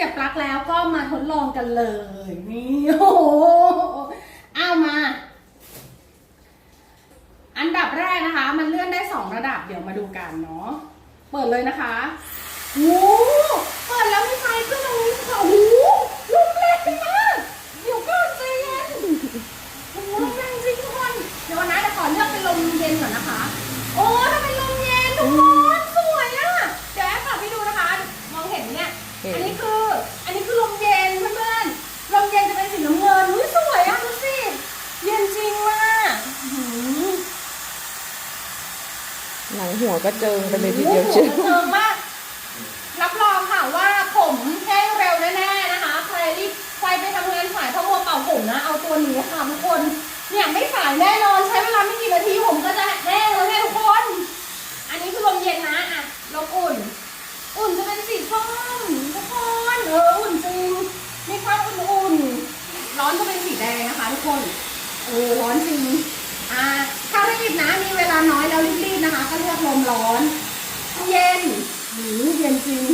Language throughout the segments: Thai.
สียบปลั๊กแล้วก็มาทดลองกันเลยนี่โอ้โหเอามา อันดับแรกนะคะ มันเลื่อนได้สองระดับเดี๋ยวมาดูกันเนาะเปิดเลยนะคะโอ้เปิดแล้วมีไฟขึ้นตรงนี้ค่ะโอ้โหลมแรงมากเดี๋ยวก่อนใจเย็นโอ้โหลมแรงจริงทุกคนเดี๋ยวนะเดี๋ยวขอเลือกเป็นลมเย็นก่อนนะคะ โอ้ถ้าเป็นลมเย็นทุกคนสวยอะเดี๋ยวแอปเปิดให้ดูนะคะ มองเห็นไหมเนี่ย เห็น อันนี้คือ อันนี้คือลมเย็นเพื่อนๆลมเย็นจะเป็นสีน้ำเงินอุ้ยสวยอะดูสิ เย็นจริงมากอื้อหือ หนังหัวก็เจิงไปเลยทีเดียวเชียวเจิงมาก รับรองค่ะว่าผมแห้งเร็วแน่ๆนะคะ ใครรีบใครไปทำงานสายเพราะมัวเป่าผมนะ เอาตัวนี้ค่ะทุกคน เนี่ยไม่สายแน่นอนใช้เวลาไม่กี่นาทีผมก็จะแห้งแล้วเนี่ทุกคน อันนี้คือลมเย็นนะอะลมอุ่น อุ่นจะเป็นสีส้มทุกคนเอออุ่นจริงมีความอุ่นๆ ร้อนจะเป็นสีแดงนะคะทุกคน เออร้อนจริงอ่า รีบนะมีเวลาน้อยแล้วรีบๆนะคะ ก็เลือกลมร้อนเย็นหือเย็นจริง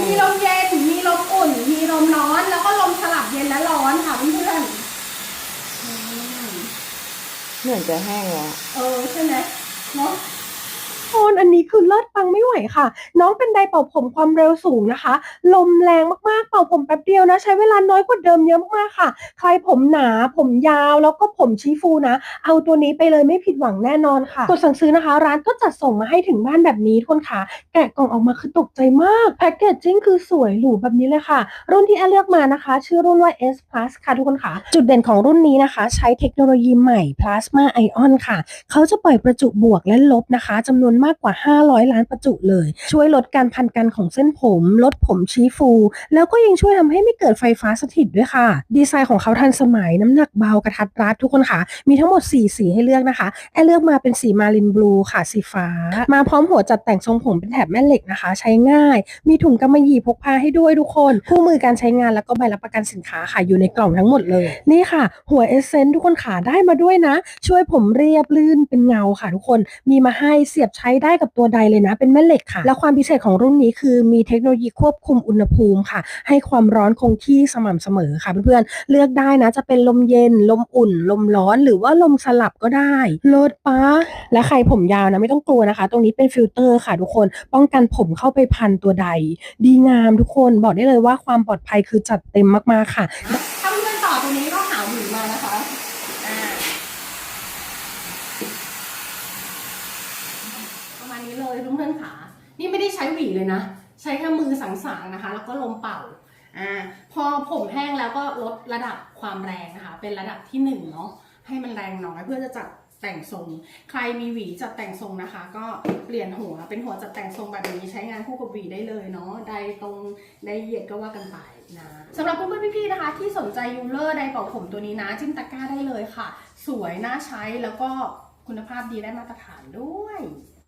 มีลมเย็น มีลมอุ่น มีลมร้อน แล้วก็ลมสลับเย็นและร้อนค่ะเพื่อนๆอืมเหมือนจะแห้งแล้ว เออใช่ไหมเนาะโอนอันนี้ คือเลิศปังไม่ไหวค่ะ น้องเป็นไดเป่าผมความเร็วสูงนะคะ ลมแรงมากๆ เป่าผมแป๊บเดียวนะ ใช้เวลาน้อยกว่าเดิมเยอะมากๆค่ะ ใครผมหนา ผมยาว แล้วก็ผมชี้ฟูนะ เอาตัวนี้ไปเลยไม่ผิดหวังแน่นอนค่ะ กดสั่งซื้อนะคะ ร้านก็จัดส่งมาให้ถึงบ้านแบบนี้ทุกคนค่ะ แกะกล่องออกมาคือตกใจมาก แพ็กเกจจิ้งคือสวยหรูแบบนี้เลยค่ะ รุ่นที่แอร์เลือกมานะคะ ชื่อรุ่นว่า S Plus ค่ะทุกคนค่ะ จุดเด่นของรุ่นนี้นะคะ ใช้เทคโนโลยีใหม่ Plasma Ion ค่ะ เขาจะปล่อยประจุบวกและลบนะคะจำนวนมากกว่า500 ล้านประจุเลย ช่วยลดการพันกันของเส้นผม ลดผมชี้ฟู แล้วก็ยังช่วยทำให้ไม่เกิดไฟฟ้าสถิตด้วยค่ะ ดีไซน์ของเขาทันสมัยน้ำหนักเบากระทัดรัดทุกคนค่ะ มีทั้งหมด 4 สีให้เลือกนะคะ แอรเลือกมาเป็นสีมารินบลูค่ะสีฟ้า มาพร้อมหัวจัดแต่งทรงผมเป็นแถบแม่เหล็กนะคะ ใช้ง่าย มีถุงกำมะหยี่พกพาให้ด้วยทุกคน คู่มือการใช้งานแล้วก็ใบรับประกันสินค้าค่ะอยู่ในกล่องทั้งหมดเลย นี่ค่ะ หัวเอเซนต์ทุกคนขาได้มาด้วยนะ ช่วยผมเรียบลื่นเป็นเงาค่ะทุกคน มีมาให้เสียบใช้ได้กับตัวใดเลยนะ เป็นแม่เหล็กค่ะ และความพิเศษของรุ่นนี้คือมีเทคโนโลยีควบคุมอุณหภูมิค่ะ ให้ความร้อนคงที่สม่ำเสมอค่ะเพื่อนๆเลือกได้นะ จะเป็นลมเย็น ลมอุ่น ลมร้อน หรือว่าลมสลับก็ได้เลิศปะและใครผมยาวนะไม่ต้องกลัวนะคะ ตรงนี้เป็นฟิลเตอร์ค่ะทุกคน ป้องกันผมเข้าไปพันตัวใด ดีงามทุกคนบอกได้เลยว่าความปลอดภัยคือจัดเต็มมากๆค่ะ ถ้าเพื่อนๆต่อตรงนี้ก็หาหวีมานะคะ อ่า ประมา ณนี้เลยเพื่อนๆขานี่ไม่ได้ใช้หวีเลยนะ ใช้แค่มือสังๆนะคะ แล้วก็ลมเป่าอ่าพอผมแห้งแล้วก็ลดระดับความแรงนะคะ เป็นระดับที่หนึ่งเนาะให้มันแรงน้อยเพื่อจะจัดแต่งทรง ใครมีหวีจัดแต่งทรงนะคะ ก็เปลี่ยนหัวเป็นหัวจัดแต่งทรงแบบนี้ใช้งานคู่กับหวีได้เลยเนาะใดตรงใดเหยียดก็ว่ากันไปนะสำหรับเพื่อนๆพี่ๆนะคะ ที่สนใจยูเลอร์ไดร์เป่าผมตัวนี้นะจิ้มตะกร้าได้เลยค่ะ สวยน่าใช้แล้วก็คุณภาพดีได้มาตรฐานด้วย